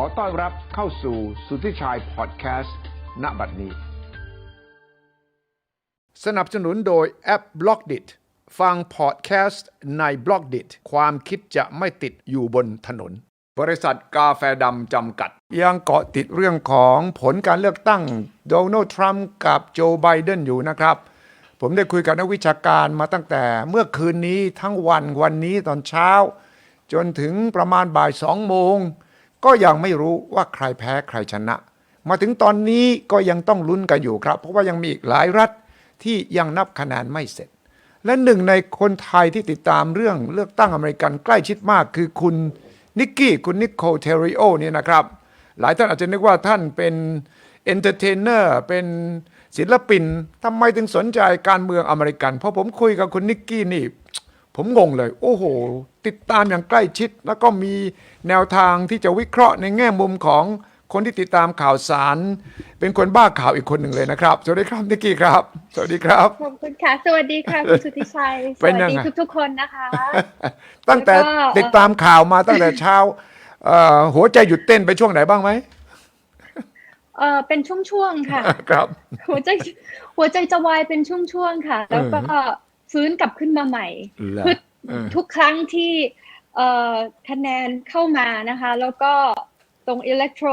อต้อนรับเข้าสู่สุทธิชัยพอดแคสต์ณบัดนี้ สนับสนุนโดยแอป b l o c k d i t ฟังพอดแคสต์ใน b l o c k d i t ความคิดจะไม่ติดอยู่บนถนน บริษัทกาแฟดำจำกัด ยังเกาะติดเรื่องของผลการเลือกตั้งโดนัลด์ทรัมป์กับโจไบเดนอยู่นะครับ ผมได้คุยกับนักวิชาการมาตั้งแต่เมื่อคืนนี้ทั้งวันวันนี้ตอนเช้า จนถึงประมาณบ่ายสองโมง ก็ยังไม่รู้ว่าใครแพ้ใครชนะ มาถึงตอนนี้ก็ยังต้องลุ้นกันอยู่ครับ เพราะว่ายังมีอีกหลายรัฐที่ยังนับคะแนนไม่เสร็จ และหนึ่งในคนไทยที่ติดตามเรื่องเลือกตั้งอเมริกันใกล้ชิดมากคือคุณนิกกี้คุณนิโคเทริโอเนี่ยนะครับ หลายท่านอาจจะนึกว่าท่านเป็นเอนเตอร์เทนเนอร์เป็นศิลปินทำไมถึงสนใจการเมืองอเมริกัน เพราะผมคุยกับคุณนิกกี้นี่ ผมงงเลย โอ้โห ติดตามอย่างใกล้ชิด แล้วก็มีแนวทางที่จะวิเคราะห์ในแง่มุมของคนที่ติดตามข่าวสาร เป็นคนบ้าข่าวอีกคนหนึ่งเลยนะครับ สวัสดีครับนิกกี้ครับ สวัสดีครับ ขอบคุณค่ะ สวัสดีค่ะคุณสุทธิชัย สเป็นวัสยังดีไง ทุกๆคนนะคะ ตั้งแต่แล้วก็ ติดตามข่าวมาตั้งแต่เช้าเอ่อหัวใจหยุดเต้นไปช่วงไหนบ้างไหม เออเป็นช่วงๆค่ะ ครับ หัวใจหัวใจจะวายเป็นช่วงๆค่ะ แล้วก็ ฟื้นกลับขึ้นมาใหม่เหรอคือเออทุกครั้งที่เอ่อคะแนนเข้ามานะคะ แล้วก็ตรงอิเล็กโทร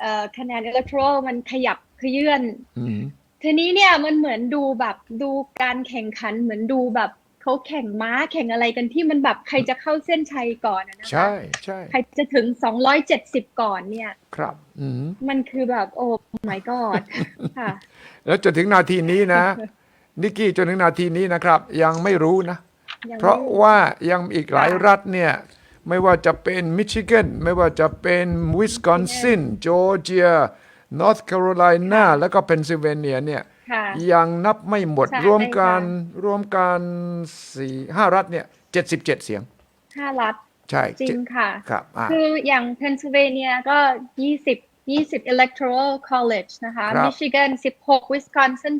เอ่อคะแนนอิเล็กโทรมันขยับขยื่นอืมทีนี้เนี่ยมันเหมือนดูแบบดูการแข่งขันเหมือนดูแบบเขาแข่งม้าแข่งอะไรกันที่มันแบบใครจะเข้าเส้นชัยก่อนอะนะคะใช่ใช่ใครจะถึง270ก่อนเนี่ย ครับอืมมันคือแบบโอ้ my god ค่ะ แล้วจนถึงนาทีนี้นะ นิกกี้จนถึงนาทีนี้นะครับ ยังไม่รู้นะยังเพราะไม่ว่ายังมีอีกหลายรัฐเนี่ย ไม่ว่าจะเป็นมิชิแกนไม่ว่าจะเป็นวิสคอนซินจอร์เจียนอร์ทแคโรไลนาแล้วก็เพนซิลเวเนียเนี่ยค่ะยังนับไม่หมดใช่รวมกันค่ะรวมกันสี่ห้ารัฐเนี่ยเจ็ดสิบเจ็ดเสียงห้ารัฐใช่จริเจ็ดงค่ะครับอ่าคืออย่าง Pennsylvania ก็20 20 electoral college นะคะครับ Michigan 16 Wisconsin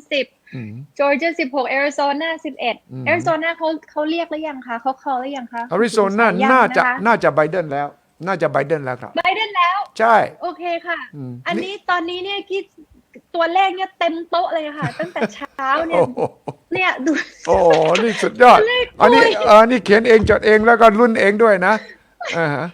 อืม10 Georgia 16 Arizona อืม11 Arizona เขาเขาเรียกหรือยังคะเขา call หรือยังคะอาริโซนายังน่าจะคน่าจะไบเดนแล้ว น่าจะไบเดนแล้วครับไบเดนแล้ว ใช่ โอเคค่ะอืมอันนี้ตอนนี้เนี่ยกี่ตัวเลขเนี่ยเต็มโต๊ะเลยค่ะ ตั้งแต่เช้าเนี่โอ้ยโหเนี่ยดูโอ้โหนี่สุดยอดเลขอันนี้ด้วยเออนี่เขียนเองจดเองแล้วก็รุ่นเองด้วยนะอ่าฮะอ่า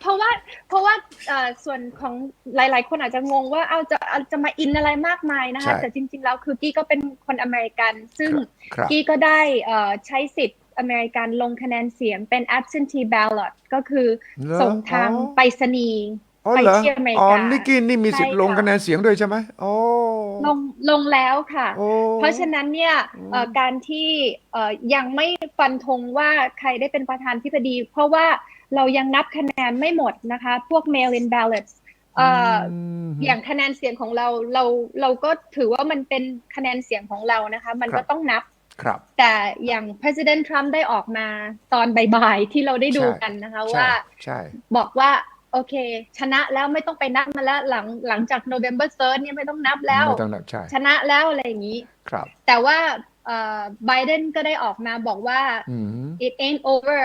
เพราะว่าเพราะว่าเอ่อส่วนของหลาย ๆ คนอาจจะงงว่าเอาจะเอาจะมาอินอะไรมากมายนะคะใช่แต่จริง ๆ แล้วคือกี้ก็เป็นคนอเมริกัน ซึ่งครับกี้ก็ได้เอ่อใช้สิทธิ์อเมริกันลงคะแนนเสียงเป็น absentee ballot ก็คือเหรอส่งทางอ๋อไปรษณีย์อ๋อไปเหรอที่อเมริอ๋อกานิกกี้นี่มีสิทธิ์ใช่ลงค่ะคะแนนเสียงด้วยใช่ไหมโอ้ลงลงแล้วค่ะโอ้เพราะฉะนั้นเนี่ยเอ่อการที่เอ่อยังไม่ฟันธงว่าใครได้เป็นประธานที่ปดี เพราะว่า เรายังนับคะแนนไม่หมดนะคะ พวก mail-in ballots เอ่ออมอย่างคะแนนเสียงของเราเราเราก็ถือว่ามันเป็นคะแนนเสียงของเรานะคะ มันครัก็บต้องนับครับ แต่อย่าง President Trump ได้ออกมาตอนบ่ายๆที่เราได้ดูใช่กันนะคะใช่ว่าใช่บอกว่าโอเค ชนะแล้วไม่ต้องไปนับมาแล้วหลังหลังจาก November 3rd เนี่ยไม่ต้องนับแล้วไม่ต้องนับใช่ชนะแล้วอะไรอย่างนี้ครับ แต่ว่าไบเดนก็ได้ออกมาบอกว่าอืม it ain't over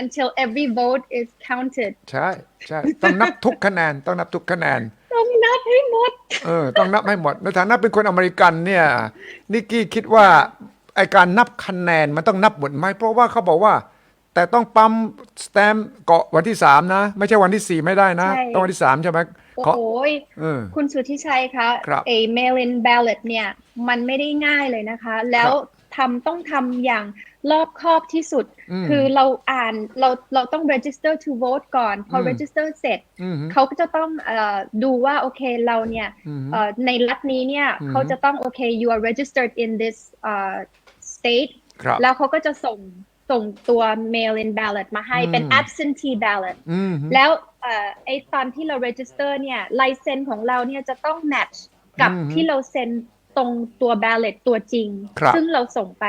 until every vote is counted ใช่ใช่ต้องนับทุกคะแนนต้องนับทุกคะแนน ต้องนับให้หมด เออ ต้องนับให้หมด ในฐานะเป็นคนอเมริกันเนี่ย นิกกี้คิดว่าไอการนับคะแนนมันต้องนับหมดไหม เพราะว่าเขาบอกว่า แต่ต้องปั๊มสแตมป์เกาะวันที่สามนะ ไม่ใช่วันที่สี่ไม่ได้นะใช่ต้องวันที่สามใช่ไหมโอ้เขาโหยเออคุณสุทธิชัยคะครับไอ้ mail-in ballot เนี่ย มันไม่ได้ง่ายเลยนะคะ แล้ว ทำต้องทำอย่างรอบคอบที่สุดอืมคือเราอ่านเราเราต้อง register to vote ก่อน พออม register เสร็จอืมเขาก็จะต้องเอ่อดูว่าโอเคเราเนี่ยอืมเอ่อในรัฐนี้เนี่ยอืมเขาจะต้องโอเค you are registered in this uh, state ครับแล้วเขาก็จะส่งส่งตัว mail in ballot มาให้เป็นอืม absentee ballot อืมแล้วเอ่อไอตอนที่เรา register เนี่ยลายเซ็นของเราเนี่ยจะต้อง match กับอืมที่เราเซ็น ตรงตัว ballot ตัวจริงครับซึ่งเราส่งไป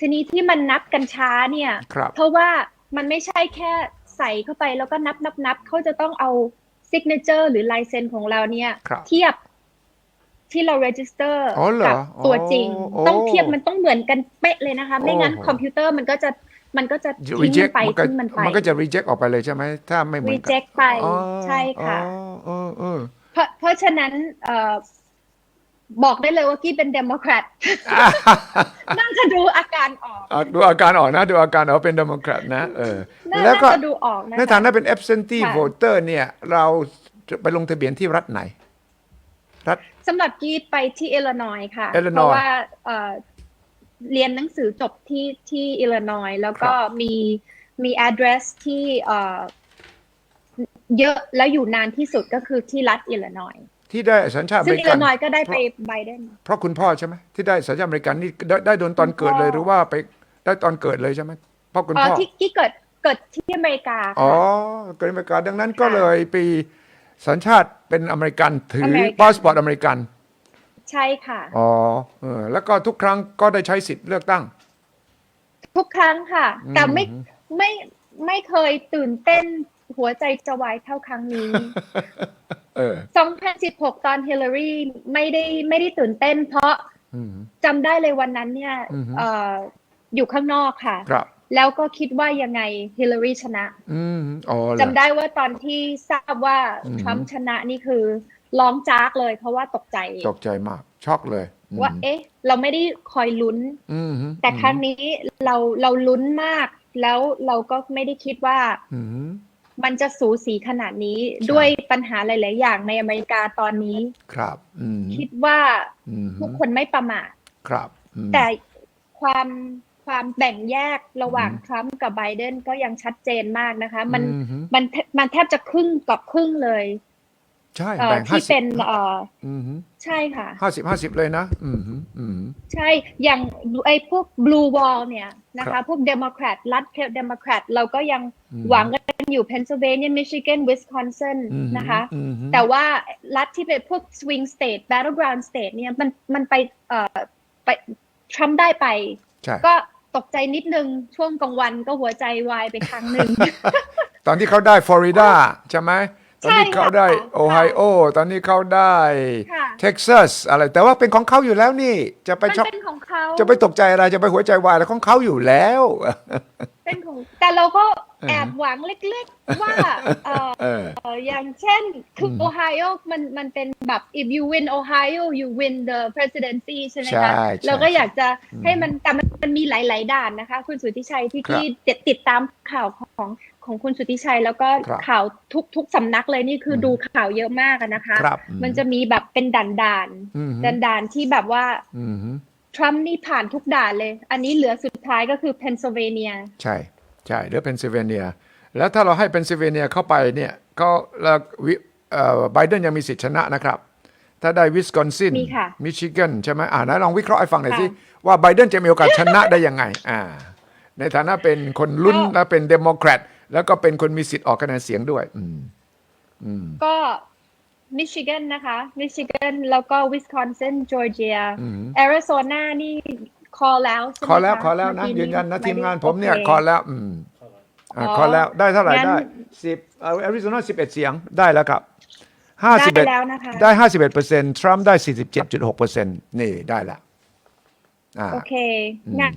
ทีนี้ที่มันนับกันช้าเนี่ยครับเพราะว่ามันไม่ใช่แค่ใส่เข้าไปแล้วก็นับนับนับเขาจะต้องเอา signature หรือลายเซ็นของเราเนี่ยครับเทียบที่เรา register อ๋อเหรอกัตัวจริงโอ้ต้องเทียบมันต้องเหมือนกันเป๊ะเลยนะคะ ไม่งั้นโอ้โหคอมพิวเตอร์มันก็จะมันก็จะทิ้ง reject ไปมันก็ทิ้งมันไปมันก็จะ reject ออกไปเลยใช่ไหมถ้าไม่เหมือนกัน reject ไปอ๋อใช่ค่ะอ๋อเออเออเพราะเพราะฉะนั้นเอ่อ บอกได้เลยว่ากี้เป็นเดโมแครตน่าจะดูอาการออกอะดูอาการออกนะ ดูอาการออกเป็นเดโมแครตนะเออน่าแล้วก็น่าจะดูออกนะในคะ ฐานะเป็น absentee ค่ะ voter เนี่ย เราจะไปลงทะเบียนที่รัฐไหน รัฐ สำหรับกี้ไปที่อิลลินอยค่ะ Illinois เพราะว่าเอ่อเรียนหนังสือจบที่ที่อิลลินอยแล้วก็ครับมีมี address ที่เอ่อเยอะแล้วอยู่นานที่สุดก็คือที่รัฐอิลลินอย ที่ได้สัญชาติอซึ่เมงริอิลกัลินนอยก็ได้ไปเพราะไบเดน เพราะคุณพ่อใช่ไหมที่ได้สัญชาติอเมริกันนี่ได้ได้โดนตอนเกิดเลยคุณพ่อหรือว่าไปได้ตอนเกิดเลยใช่ไหมเพราะคุณเอ่อพ่อ ที่กี้เกิดเกิดที่อเมริกาอ๋อค่ะ เกิดอเมริกาดังนั้นก็ค่ะเลยปีสัญชาติเป็นอเมริกันถืออเมริกัน พาสปอร์ตอเมริกันใช่ค่ะ อ๋อเออแล้วก็ทุกครั้งก็ได้ใช้สิทธิ์เลือกตั้ง ทุกครั้งค่ะอืมแต่ไม่ไม่ไม่เคยตื่นเต้น หัวใจจะวายเท่าครั้งนี้เออ2016 ตอนฮิลลารีไม่ได้ไม่ได้ตื่นเต้น เพราะอืมจำได้เลยวันนั้นเนี่ยอือฮึเอ่ออยู่ข้างนอกค่ะครับแล้วก็คิดว่ายังไงฮิลลารีชนะอืมอ๋อเหรอจำได้ว่าตอนที่ทราบว่าอืมทรัมป์ชนะนี่คือร้องจากเลย เพราะว่าตกใจ ตกใจมากช็อกเลยอืมว่า เอ๊ะ เราไม่ได้คอยลุ้นอืมแต่ครั้งนี้เราเราลุ้นมาก แล้วเราก็ไม่ได้คิดว่าอื มมันจะสูสีขนาดนี้ใช่ด้วยปัญหาหลาย ๆ อย่างในอเมริกาตอนนี้ครับอืมคิดว่าอืมทุกคนไม่ประมาทครับอืมแต่ความความแบ่งแยกระหว่างอืมทรัมป์กับไบเดนก็ยังชัดเจนมากนะคะ มันอืมมันมันแทบจะครึ่งกับครึ่งเลย ใช่เอ่อแบ่งห้าที่สิเป็บนเอ่ออืมใช่ค่ะห้าสิบห้าสิบเลยนะอืมอืมใช่อย่างไอ้พวก blue wall เนี่ยนะครัคะบพวกเดโมแครตรัฐเดโมแครตเราก็ยังอืมหวังกัน อยู่ Pennsylvania Michigan Wisconsin อืมนะคะอืมแต่ว่ารัฐที่เป็นพวก swing state battleground state เนี่ยมันมันไปเอ่อไปทรัมป์ได้ไปใช่ก็ตกใจนิดนึง ช่วงกลางวันก็หัวใจวายไปครั้งหนึ่ง ตอนที่เขาได้ฟลอริดาใช่ไหมตอนนี้ใช่ค่ะเขาได้โอไฮโอ ตอนนี้เขาได้ค่ะเท็กซัสอะไร แต่ว่าเป็นของเขาอยู่แล้วนี่ จะไปมันช็อกเป็นของเขาจะไปตกใจอะไร จะไปหัวใจวายแล้วของเขาอยู่แล้ว เป็นของ แต่เราก็เออ แอบหวังเล็กๆ ว่าเอ่อเออเอ่ออย่างเช่นคืออมโอไฮโอมันมันเป็นแบบ if you win Ohio you win the presidency ใช่ไหมใช่คะใช่เราก็อยากจะอืมให้มันแต่มันมันมีหลาย ๆ ด่านนะคะ คุณสุทธิชัยที่ครับที่ติดติดตามข่าวของของคุณสุทธิชัยแล้วก็ครับข่าวทุกทุกสำนักเลยนี่คืออมดูข่าวเยอะมากอะนะคะครับมันจะมีแบบเป็นด่านด่านอืมด่านด่านๆที่แบบว่าอืมทรัมป์นี่ผ่านทุกด่านเลย อันนี้เหลือสุดท้ายก็คือเพนซิลเวเนีย ใช่ ใช่เดี๋ยวเพนซิลเวเนีย แล้วถ้าเราให้เพนซิลเวเนียเข้าไปเนี่ยก็แล้ววิเอ่อไบเดนยังมีสิทธิชนะนะครับ ถ้าได้วิสคอนซินมีค่ะมิชิแกนใช่ไหมอ่าไหนลองวิเคราะห์ให้ฟังหน่อยสิค่ะว่าไบเดนจะมีโอกาสชนะได้ยังไงอ่าในฐานะเป็นคนลุ้นก็และเป็นเดโมแครตแล้วก็เป็นคนมีสิทธิ์ออกคะแนนเสียงด้วย อืมอืมก็มิชิแกนนะคะมิชิแกนแล้วก็วิสคอนซินจอร์เจียอืมแอริโซนานี่ คอแล้วใช่ไหมขอแล้วคะขอแล้วนะ เมื่อกี้ยืนยันนะไทีมงานผมเนี่ยโอขอแล้ว อืมอ่าอ๋อขอแล้วได้เท่าไหร่งั้นได้สิบแอริโซนาสิบเอ็ดเสียงได้แล้วครับห้าสิบได้เอ็ดแล้วนะคะ ได้ห้าสิบเอ็ดเปอร์เซ็นต์ทรัมป์ได้สี่สิบเจ็ดจุดหกเปอร์เซ็นต์นี่ได้ละอ่า โอเค อืม งั้น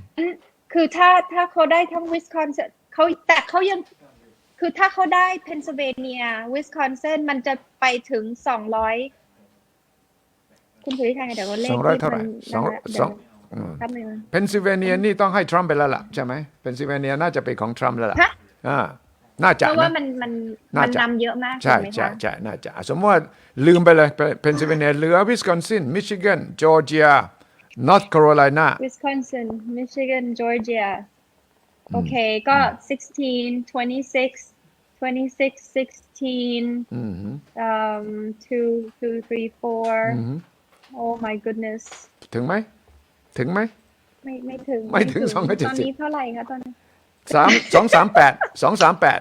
คือถ้าถ้าเขาได้ทั้งวิสคอนซินเขาแต่เขายัง คือถ้าเขาได้เพนซิลเวเนีย วิสคอนซิน มันจะไปถึงสองร้อย คุณสุริชัยเดี๋ยวก็เลขสองร้อยที่เท่าไหร่มันสองนะคะสองอืม แป๊บนึงนะเพนซิลเวเนียนี่ต้องให้ทรัมป์ไปแล้วล่ะใช่ไหมเพนซิลเวเนียน่าจะเป็นของทรัมป์แล้วล่ะฮะ อ่าน่าจะเพราะว่านะ มันมันน่ามันจะ นำเยอะมากใช่ถูกไหมใช่คะใช่น่าจะสมมติว่าลืมไปเลยเพนซิลเวเนียเหลือวิสคอนซินมิชิแกนจอร์เจียนอร์ทแคโรไลนา Wisconsin Michigan Georgia โอเค ก็ 16 26 26 16อืม um 2 2 3อืม4 oh my goodness ถึงไหม ถึงไหมไม่ไม่ถึง ไม่ถึงต270อนนี้เท่าไหร่คะตอนนี้สามสองสามแปดสองสามแปด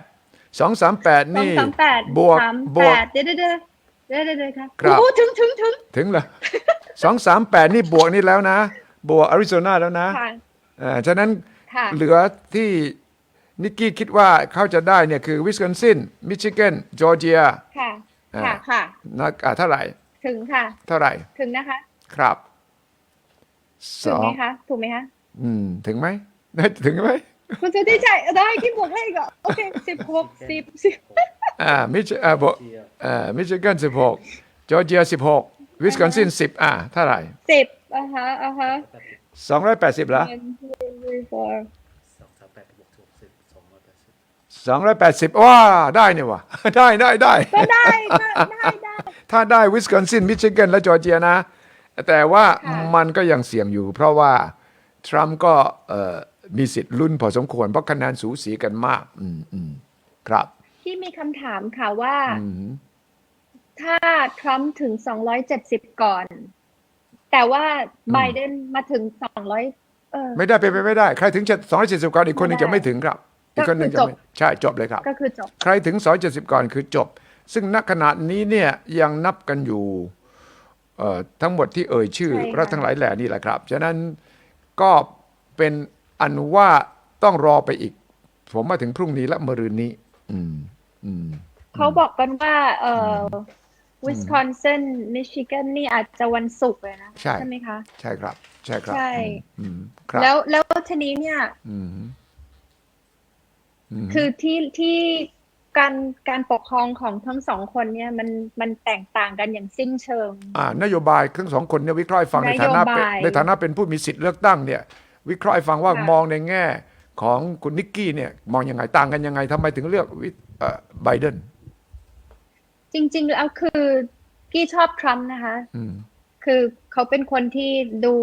สองสามแปดสองนี่ สามแปดบวกสามบแปวกดเดี๋ยวเดี๋ยวเดี๋ยวเดี๋ยวเดี๋ยวเดี๋ยวค่ะครับ โอ้ถึงถึงถึงถึงเหรอสองสามแปดนี่บวกนี่แล้วนะ บวกอาริโซนาแล้วนะค่ะอ่าฉะนั้น ค่ะ เหลือที่นิกกี้คิดว่าเขาจะได้เนี่ยคือวิสคอนซิน มิชิแกน จอร์เจียค่ะอ่าค่ะค่ะ นะอ่าเท่าไหร่ ถึงค่ะ เท่าไหร่ ถึงนะคะ ครับ สถึงอไหมง คะ ถูกไหมคะ อืม ถึงไหมถึงไหมคุณสุทธิชัยได้คิดบวกเลขเหรอโอเคสิบหกสิบสิบอ่า มิชอ่าบอกอ่ามิชิแกนสิบหกจอร์เจียสิบหกวิสคอนซินสิบอ่าเท่าไหร่สิบอะฮะอะฮะสองร้อยแปดสิบเหรอ one two three four สองสามแปดบวกหกสิบสองร้อยแปดสิบสองร้อยแปดสิบว้าได้นี่วะ ได้ได้ได้ ก็ได้ก็ได้ได้ถ้าได้วิสคอนซินมิชิแกนและจอร์เจียนะ แต่ว่าค่ะมันก็ยังเสี่ยงอยู่ เพราะว่าทรัมป์ก็เอ่อมีสิทธิ์ลุ้นพอสมควร เพราะคะแนนสูสีกันมากอืมอืมครับ ที่มีคำถามค่ะว่าอืมถ้าทรัมป์ถึง 270 ก่อน แต่ว่าไบเดนมาถึง 200เออไม่ได้เป็นไปไม่ได้ ใครถึงสองร้อยเจ็ดสิบก่อนอีกคนหนึงไม่ได้จะไม่ถึงครับอีกคนหนึงจะก็คือจบไม่ใช่จบเลยครับ ก็คือจบ ใครถึง 270 ก่อนคือจบ ซึ่งณขณะนี้เนี่ยยังนับกันอยู่เอ่อ ทั้งหมดที่เอ่ยชื่อใช่ค่ะรัฐทั้งหลายแหล่นี่แหละครับ ฉะนั้นก็เป็นอันว่าต้องรอไปอีก ผมมาถึงพรุ่งนี้และมะรืนนี้ อืมอืมเขาบอกกันว่า เออวิสคอนซินมิชิแกนนี่อาจจะวันศุกร์เลยนะ ใช่ไหมคะ ใช่ครับ ใช่ครับ ใช่อืมอืมครับแล้วแล้วทีนี้เนี่ยอืมอืมคือที่ที่ การการปกครองของทั้งสองคนเนี่ยมันมันแตกต่างกันอย่างสิ้นเชิง อ่านโยบายทั้งสองคนเนี่ยวิเคราะห์ให้ฟังในฐานะเป็นนโยบาย ในฐานะเป็นผู้มีสิทธิ์เลือกตั้งเนี่ย วิเคราะห์ให้ฟังว่าค่ะ มองในแง่ของคุณนิกกี้เนี่ยมองยังไงต่างกันยังไงทำไมถึงเลือกวิเอ่อไบเดนจริง ๆ แล้วคือกี้ชอบทรัมป์นะคะ อืม คือเขาเป็นคนที่ดู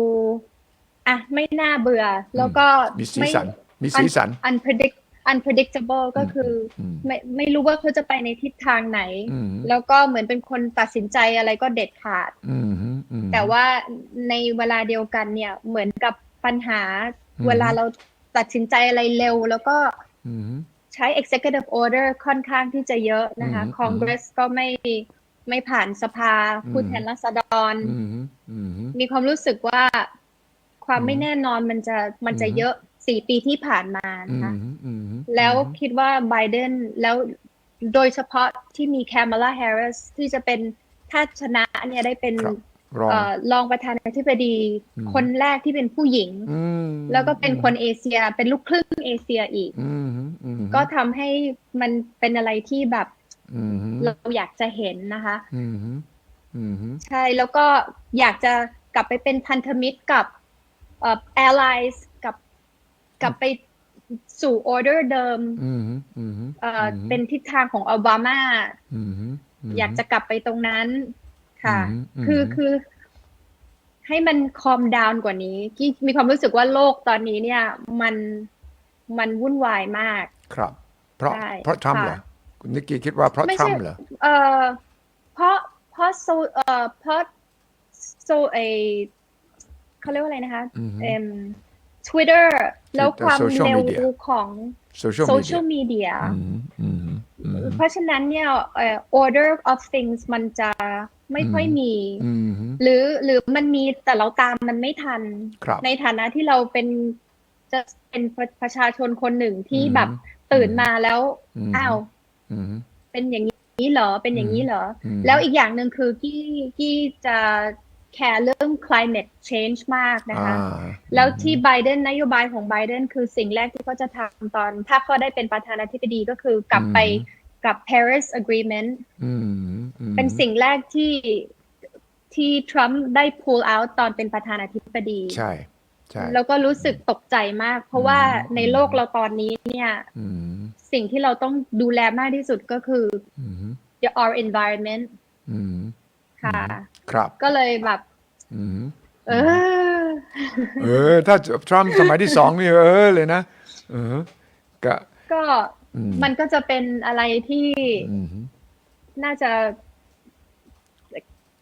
อะไม่น่าเบื่อ แล้วก็มีสีไม่สันมีสีสัน un- unpredict unpredictable ก็คืออมไม่ไม่รู้ว่าเขาจะไปในทิศทางไหนอืมแล้วก็เหมือนเป็นคนตัดสินใจอะไรก็เด็ดขาดอืมอืมแต่ว่าในเวลาเดียวกันเนี่ยเหมือนกับปัญหาอืมเวลาเราตัดสินใจอะไรเร็ว แล้วก็อืมใช้ executive order ค่อนข้างที่จะเยอะนะคะอืม Congress ก็ไม่ไม่ผ่านสภาอืมผู้แทนราษฎรอืมอืมมีความรู้สึกว่าความอืมไม่แน่นอนมันจะมันจะอืมเยอะ สี่ปีที่ผ่านมาอืนะคะมอืมแล้วคิดว่าไบเดนแล้วโดยเฉพาะที่มีแคม a ลาแฮร์ริสที่จะเป็นถ้าชนะเนี่ยได้เป็นครับรองเอ่อรองประธานาธิบดีอืมคนแรกที่เป็นผู้หญิงอืมแล้วก็เป็นคนเอเชียเป็นลูกครึ่งเอเชียอีกอืมอืมก็ทำให้มันเป็นอะไรที่แบบอืมเราอยากจะเห็นนะคะอืมอืมใช่แล้วก็อยากจะกลับไปเป็นพันธมิตรกับเอ่อ allies กับ กลับไปสู่ order เดิมอืมอืมเอ่ออเป็นทิศทางของโอบามาอืมอยากจะกลับไปตรงนั้นค่ะอืมอืมคือคือให้มันคอมดาวน์กว่านี้ที่มีความรู้สึกว่าโลกตอนนี้เนี่ย มันมันวุ่นวายมาก ครับ เพราะใช่เพราะทรัมป์เหรอค่ะคุณนิกกี้คิดว่าเพราะไม่ทรัใช่มป์เหรอเอ่อเพราะเพราะโซเอ่อเพราะโซเอเขาเรียกว่าอะไรนะคะอืมเอ็ม Twitter แล้วความ social เร็ว media ของโซเชียลโซมีเชียลมีเดียอืมอืมอืมเพราะฉะนั้นเนี่ยเอ่อ order of things มันจะไม่ค่อยมีอืมหรือหรือมันมีแต่เราตามมันไม่ทันครับในฐานะที่เราเป็นจะเป็นประชาชนคนหนึ่งที่อืมแบบตื่นมาแล้วอืมอ้าวอืมเป็นอย่างนี้เหรอเป็นอย่างนี้เหรออมแล้วอีกอย่างหนึ่งคือกี้กี้จะ แคร์เรื่อง climate change มากนะคะอ่าแล้วที่ไบเดนนโยบายของไบเดนคือสิ่งแรกที่เขาจะทำตอน ถ้าเขาได้เป็นประธานาธิบดีก็คือกลับไปกับ Paris Agreement อืมอืมเป็นสิ่งแรกที่ที่ทรัมป์ได้ pull out ตอนเป็นประธานาธิบดีใช่ใช่แล้วก็รู้สึกตกใจมาก เพราะว่าอืมในโลกเราตอนนี้เนี่ยอืมสิ่งที่เราต้องดูแลมากที่สุดก็คืออืม the our environment อืมค่ะ ครับ ก็เลยแบบอืมเออ เออ ถ้าทรัมป์สมัยที่สองนี่เออเลยนะเออก็ก็อืมมันก็จะเป็นอะไรที่อืมน่าจะ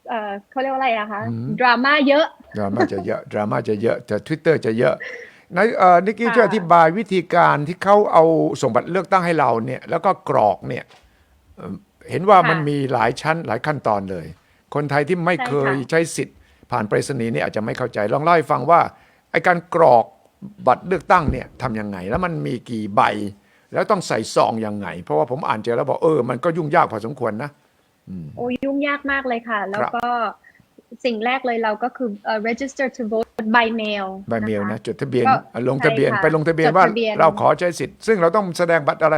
เออเขาเรียกว่าอะไรอะคะอืมดราม่าเยอะดราม่าจะเยอะดราม่าจะเยอะแต่ Twitter จะเยอะในเอ่อนิกกี้ค่ะช่วยอธิบายวิธีการที่เขาเอาส่งบัตรเลือกตั้งให้เราเนี่ย แล้วก็กรอกเนี่ยเอ่อเห็นว่ามันมีหลายชั้นหลายขั้นตอนเลย คนไทยที่ไม่เคยใช้สิทธิ์ ผ่านไปรษณีย์เนี่ยอาจจะไม่เข้าใจ ลองเล่าให้ฟังว่าไอการกรอกบัตรเลือกตั้งเนี่ยทำยังไง แล้วมันมีกี่ใบ แล้วต้องใส่ซองยังไง เพราะว่าผมอ่านเจอแล้วบอกเออมันก็ยุ่งยากพอสมควรนะโอ้ยุ่งยากมากเลยค่ะ แล้วก็สิ่งแรกเลยเราก็คือเอ่อ register to vote by mail ใบเมลคนะจดทะเบียนก็ลงทะเบียนใช่ค่ะไปลงทะเบียนจดว่าทะเบียนเราขอใช้สิทธิ์ ซึ่งเราต้องแสดงบัตรอะไร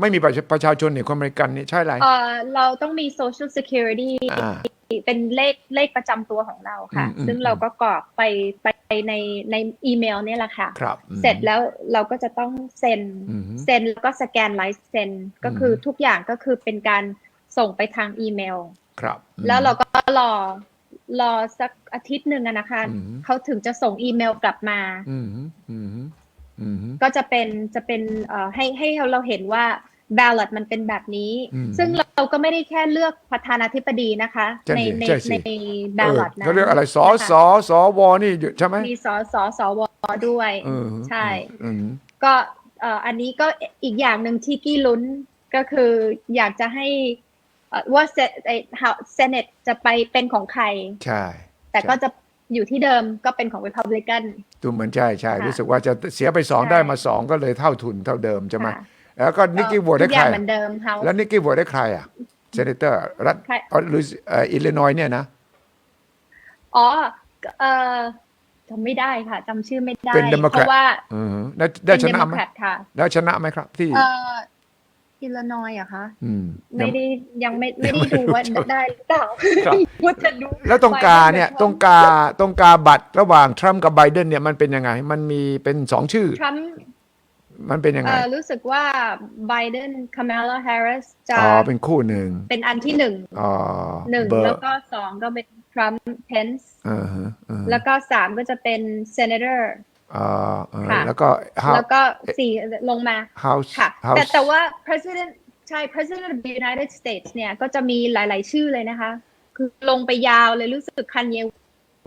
ไม่มีบัตรประชาชนเนี่ยคนอเมริกันนี่ใช่ไรเอ่อเราต้องมี social security อ่า เป็นเลขเลขประจำตัวของเราค่ะ อืมอืม ซึ่งเราก็กรอกไปไปในในอีเมลเนี่ยแหละค่ะ ครับอืม เสร็จแล้วเราก็จะต้องเซ็นอืมเซ็นแล้วก็สแกนลายเซ็นก็คืออมทุกอย่างก็คือเป็นการส่งไปทางอีเมล ครับอืม แล้วเราก็รอรอสักอาทิตย์หนึ่งอะนะคะ อืมเขาถึงจะส่งอีเมลกลับมา อืมอืมอืม ก็จะเป็นจะเป็นเอ่อให้ให้เราเห็นว่า ballot มันเป็นแบบนี้อืมซึ่งเราก็ไม่ได้แค่เลือกประธานาธิบดีนะคะใช่ในสิในใช่สิในเออ ballot นะเขาเรียกอะไรสอสอสอวอนี่อยู่ใช่ไหมมีสสสวด้วยเออใช่อืมก็เอ่ออันนี้ก็อีกอย่างหนึ่งที่กี้ลุ้นก็คืออยากจะให้เอ่อว่าเซไอ้เซเนตจะไปเป็นของใคร ใช่ แต่ก็จะ อยู่ที่เดิมก็เป็นของ Republican ดูเหมือนใช่ใช่ค่ะรู้สึกว่าจะเสียไปสองใช่ ได้มาสองก็เลยเท่าทุนเท่าเดิมใช่ไหมค่ะแล้วก็นิกกี้โหวตทุให้กอใครย่างเหมือนเดิมเขาแล้วนิกกี้โหวตให้ใครอะเซเนเตอร์รัฐใครหรือเอ่ออิลลินอยส์เนี่ยนะ อ๋อเออจำไม่ได้ค่ะจำชื่อไม่ได้เป็นเพ Democrat ราะว่าอืมได้ได้ชนะไหมเป็น Democrat ค่ะ แล้วชนะไหมครับ ที่ เอ่อ อิลลินอยอะคะ อืม ไม่ได้ยังไม่ไม่ได้ดูว่าได้หรือเปล่าครับ ว่าจะดูแล้วตรงกาเนี่ยตรงกาตรงกาบัตรระหว่างทรัมป์กับไบเดนเนี่ยมันเป็นยังไง มันมีเป็นสองชื่อ ทรัมป์มันเป็นยังไง เอ่อรู้สึกว่าไบเดนคา m มล a แฮร์ริสจะอ๋อ เป็นคู่หนึ่งเป็นอันที่หนึ่งอ๋อหนึ่งเบอร์แล้วก็สองก็เป็นทรัมป์เพนส์อ่าฮะอ่าฮะแล้วก็สามก็จะเป็นเซเนเตอร์อ่าอ่าค่ะ แล้วก็ House แล้วก็สี่ลงมา House ค่ะ House แต่แต่ว่า president ใช่ president of the United States เนี่ย ก็จะมีหลาย ๆ ชื่อเลยนะคะ คือลงไปยาวเลยรู้สึกคันเย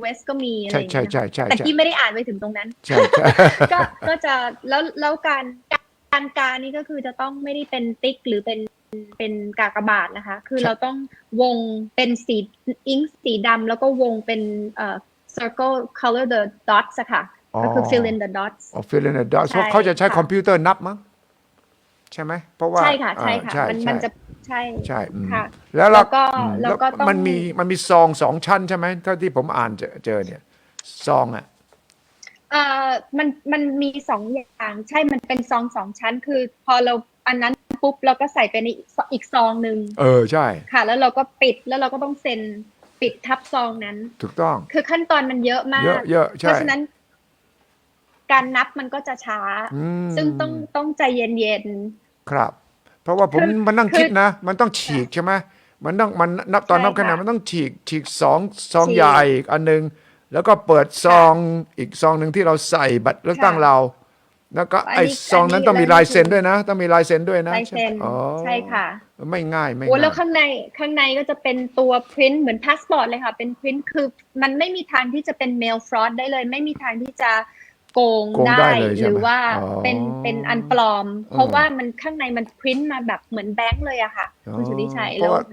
West ก็มีอะไรใช่อย่างใช่เงี้ยใช่ใช่แต่ใช่ที่ไม่ได้อ่านไปถึงตรงนั้นใช่ใช่ก็ก็จะแล้วแล้วการการการนี่ก็คือจะต้องไม่ได้เป็นติ๊กหรือเป็นเป็นกากบาทนะคะ คือใช่เราต้องวงเป็นสีอิงสีดำแล้วก็วงเป็นเอ่อ circle color the dots อะค่ะ ก็คือ fill in the dots อ๋อ fill in the dots ใช่เพราะเขาจะใช้ค่ะคอมพิวเตอร์นับมั้งใช่ไหมเพราะว่าใช่ค่ะใช่อ่าค่ะใช่มันใช่มันจะใช่ใช่อืมค่ะแล้วเราแล้วก็อืมแล้วก็ต้องมันมีมันมีซองสองชั้นใช่ไหมเท่าที่ผมอ่านเจอเจอเนี่ยซองอะเอ่อมันมันมีสองอย่างใช่มันเป็นซองสองชั้น คือพอเราอันนั้นปุ๊บเราก็ใส่ไปในอีกซอีกซองหนึ่งเออใช่ค่ะ แล้วเราก็ปิดแล้วเราก็ต้องเซ็นปิดทับซองนั้น ถูกต้อง คือขั้นตอนมันเยอะมาเยกอะเยอะเพใช่ราะฉะนั้น การนับมันก็จะช้าอืมซึ่งต้องต้องใจเย็นครับ เพราะว่าผมคือมันนั่งคือคิดนะ มันต้องฉีกใช่ไหมมันต้องมันนับตอนใช่นับคะแนนค่ะมันต้องฉีกฉีกสองซองฉีกใหญ่อีกอันหนึ่งแล้วก็เปิดซองอีกซองหนึ่งที่เราใส่บัตรเลือกตั้งค่ะเรา แล้วก็อันนี้ไอ้ซองนั้นอันนี้ต้องมีอันนี้ลายเซ็นด้วยนะ ต้องมีลายเซ็นด้วยนะลายเซ็นอ๋อใช่ค่ะ ไม่ง่ายไม่โอ้แล้วง่ายข้างในข้างในก็จะเป็นตัวพริ n ต์เหมือนพาสปอร์ตเลยค่ะ เป็นพริ n ต์คือมันไม่มีทางที่จะเป็นเมลฟรอดได้เลย ไม่มีทางที่จะ โกงโกงได้เลยหใช่รืไหมอว่าอ๋อเป็นเป็นอันปลอม เพราะอืมว่ามันข้างในมันพริ n ต์มาแบบเหมือนแบงค์เลยอะค่ะคุณสุริชัยเพราะแล้วว่า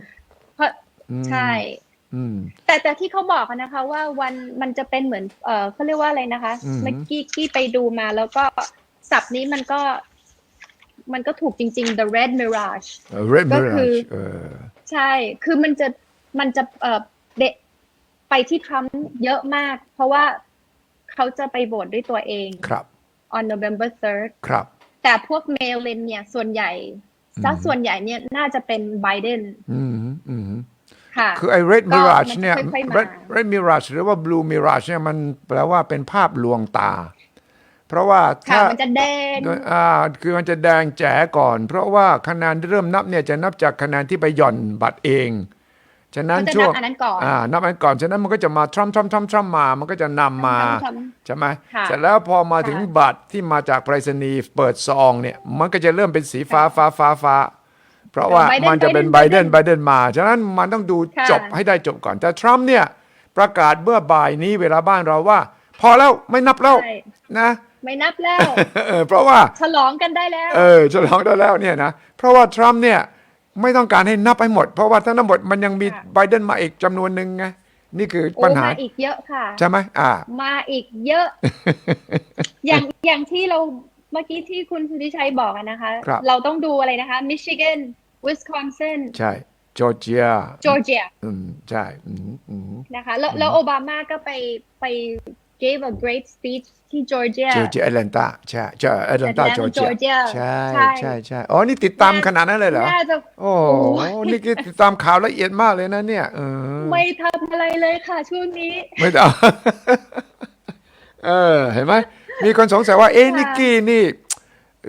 เพราะอืมใช่อืมแต่แต่ที่เขาบอกอะนะคะ ว่าวันมันจะเป็นเหมือนเออเขาเรียกว่าอะไรนะคะอืมเมื่อกี้กี้ไปดูมาแล้วก็ศัพท์นี้มันก็ มันก็ถูกจริง ๆ the red mirage เออ red ก็ mirage คือเออใช่ คือมันจะมันจะเออเดะไปที่ทรัมป์เยอะมาก เพราะว่า เขาจะไปโหวตด้วยตัวเองครับ on November 3rd ครับ แต่พวกเมลเลนเนี่ยส่วนใหญ่อืมสักส่วนใหญ่เนี่ยน่าจะเป็นไบเดนอืมอืมค่ะคือไอ้ red ก็ mirage มันเนี่ยค่อยๆมา red red mirage หรือว่า blue mirage เนี่ยมันแปลว่าเป็นภาพลวงตา เพราะว่าค่ะถ้ามันจะแดงอ่าคือมันจะแดงแจ๋ก่อน เพราะว่าคะแนนที่เริ่มนับเนี่ยจะนับจากคะแนนที่ไปหย่อนบัตรเอง ฉะนั้นเขาจะช่วงนับอันนั้นก่อนอ่านับอันก่อน ฉะนั้นมันก็จะมาทรัมทรัมทรัมทรัมมา มันก็จะนำมาทำๆใช่ไหมค่ะเสร็จแล้วพอมาถึงค่ะบัตรที่มาจากไปรษณีย์เปิดซองเนี่ย มันก็จะเริ่มเป็นสีฟ้าฟ้าฟ้าฟ้าเพราะว่าไบเดนมันจะเป็นไบไบเดเดนนไบเดนมา ฉะนั้นมันต้องดูค่ะจบให้ได้จบก่อน แต่ทรัมป์เนี่ยประกาศเมื่อบ่ายนี้เวลาบ้านเราว่า พอแล้วไม่นับแล้วใช่นะไม่นับแล้วเออเพราะว่าฉลองกันได้แล้ว เออฉลองได้แล้วเนี่ยนะ เพราะว่าทรัมป์เนี่ย ไม่ต้องการให้นับให้หมด เพราะว่าถ้านับหมดมันยังมีค่ะ ไบเดนมาอีกจำนวนหนึ่งไงนี่คือโอ้ปัญหา มาอีกเยอะค่ะ ใช่ไหมอ่า มาอีกเยอะ อย่างอย่างที่เราเมื่อกี้ที่คุณสุริชัยบอกอะนะคะ ครับ เราต้องดูอะไรนะคะมิชิแกนวิสคอนซินใช่จอร์เจียจอร์เจียอืมใช่อืมอืม นะคะ แล้วแล้วโอบามาก็ไปไป gave a great speech ที่จอร์เจียเจอเจอแอตแลนตาใช่ใช่แอตแลนตา Atlanta จอร์เจีย Georgia ใช่ใช่ ใช่ใช่อ๋อ นี่ติดตามขนาดนั้นเลยเหรอ น่าจะโอ้โหโอ้ยนี่คือติดตามข่าวละเอียดมากเลยนะเนี่ยเออไม่ทำอะไรเลยค่ะช่วงนี้ ไม่ต้องเออ เห็นไหม มีคนสงสัยว่า เอ๊ะค่ะนิกกี้นี่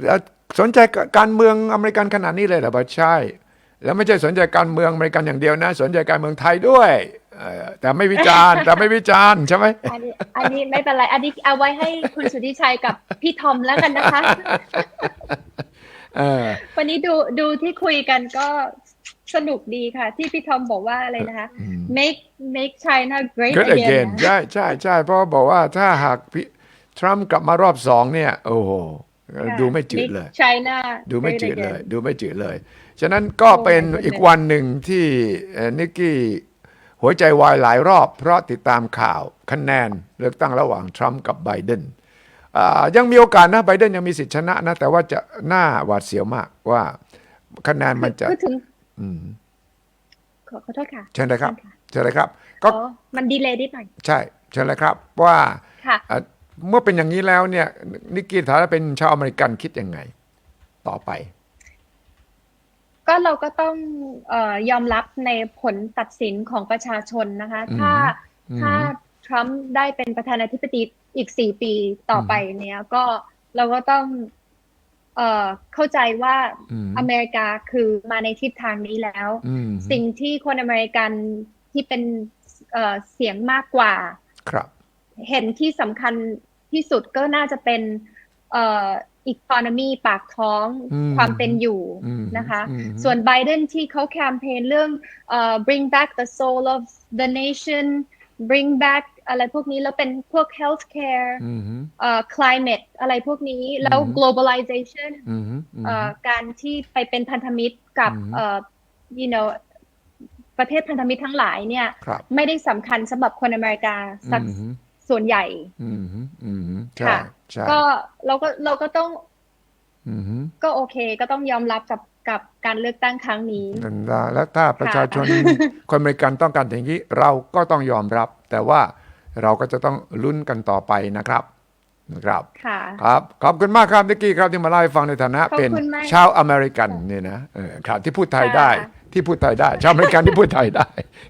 เอ่อสนใจการเมืองอเมริกันขนาดนี้เลยเหรอบอกใช่ แล้วไม่ใช่สนใจการเมืองอเมริกันอย่างเดียวนะ สนใจการเมืองไทยด้วย เออแต่ไม่วิจารณ์ แต่ไม่วิจารณ์ใช่ไหม อันนี้อันนี้ไม่เป็นไร อันนี้เอาไว้ให้คุณสุทธิชัยกับพี่ทอมแล้วกันนะคะ เออ วันนี้ดูดูที่คุยกันก็สนุกดีค่ะ ที่พี่ทอมบอกว่าอะไรนะคะ make make China great Good again again นะใช่ใช่ใช่เพราะบอกว่าถ้าหากพี่ทรัมป์กลับมารอบสองเนี่ย โอ้โหค่ะ ดูไม่จืดเลย Make China ดูไม่ great จืดเลย again ดูไม่จืดเลย ฉะนั้นก็โอ้เป็น my goodness อีกวันหนึ่งที่เอ่อนิกกี้ หัวใจวายหลายรอบ เพราะติดตามข่าวคะแนนเลือกตั้งระหว่างทรัมป์กับไบเดนอ่ายังมีโอกาสนะไบเดนยังมีสิทธิชนะนะ แต่ว่าจะหน้าหวาดเสียวมากว่าคะแนนมันจะพูดถึงอืมขอขอโทษค่ะเชิญเลยครับเชิญค่ะเชิญเลยครับ ก็อ๋อมันดีเลยนิดหน่อยใช่เชิญเลยครับ ว่าค่ะอะเมื่อเป็นอย่างนี้แล้วเนี่ยนิกกี้ฐานะเป็นชาวอเมริกันคิดยังไง ต่อไป ก็เราก็ต้องเอ่อยอมรับในผลตัดสินของประชาชนนะคะอืมถ้าอืมถ้าทรัมป์ได้เป็นประธานาธิบดีอีกสี่ปีต่อไปเนี่ยก็เราก็ต้องเอ่อเข้าใจว่าอืมอเมริกาคือมาในทิศทางนี้แล้วอืมสิ่งที่คนอเมริกันที่เป็นเอ่อเสียงมากกว่า ครับ เห็นที่สำคัญที่สุดก็น่าจะเป็นเอ่อ economy ปากท้องอืมความเป็นอยู่อืมนะคะอืมส่วนไบเดนที่เขาแคมเปญเรื่องเอ่อ bring back the soul of the nation bring back อะไรพวกนี้แล้วเป็นพวก healthcare อืมเอ่อ climate อะไรพวกนี้แล้วอืม globalization อืมอืมเอ่อการที่ไปเป็นพันธมิตรกับอืมเอ่อ you know ประเทศพันธมิตรทั้งหลายเนี่ยครับไม่ได้สำคัญสำหรับคนอเมริกาสักอืม ส่วนใหญ่ อืมอืมใช่ค่ะใช่ก็เราก็เราก็ต้องอืมก็โอเค ก็ต้องยอมรับกับกับการเลือกตั้งครั้งนี้นั่นละแล้วถ้าประชาชนคนอเมริกันต้องการอย่างนี้ เราก็ต้องยอมรับ แต่ว่าเราก็จะต้องลุ้นกันต่อไปนะครับนะครับค่ะครับ ขอบคุณมากครับนิกกี้ครับที่มาเล่าให้ฟังในฐานะขอบคุณเป็นมากชาวอเมริกันเนี่ยนะเออครับที่พูดไทยค่ะได้ ที่พูดไทยได้ ชาวอเมริกันที่พูดไทยได้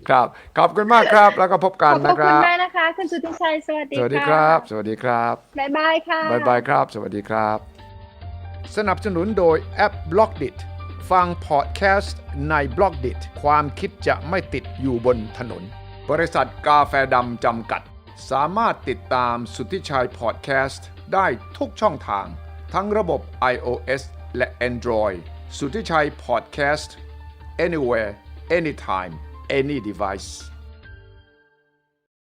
ครับ ขอบคุณมากครับ แล้วก็พบขกันอบพนะระคคุณรับ มากนะคะ คุณสุทธิชัย สวัสดีสวัสดีะครับ สวัสดีครับ บ๊ายบายค่ะบายบายครับ สวัสดีครับ สนับสนุนโดยแอป b l o c k d i t ฟังพอดแคสต์ใน b l o c k d i t ความคิดจะไม่ติดอยู่บนถนน บริษัทกาแฟดำจำกัด สามารถติดตามสุทธิชัยพอดแคสต์ได้ทุกช่องทาง ทั้งระบบ iOS และ Android สุทธิชัยพอดแคสต์ anywhere anytime any device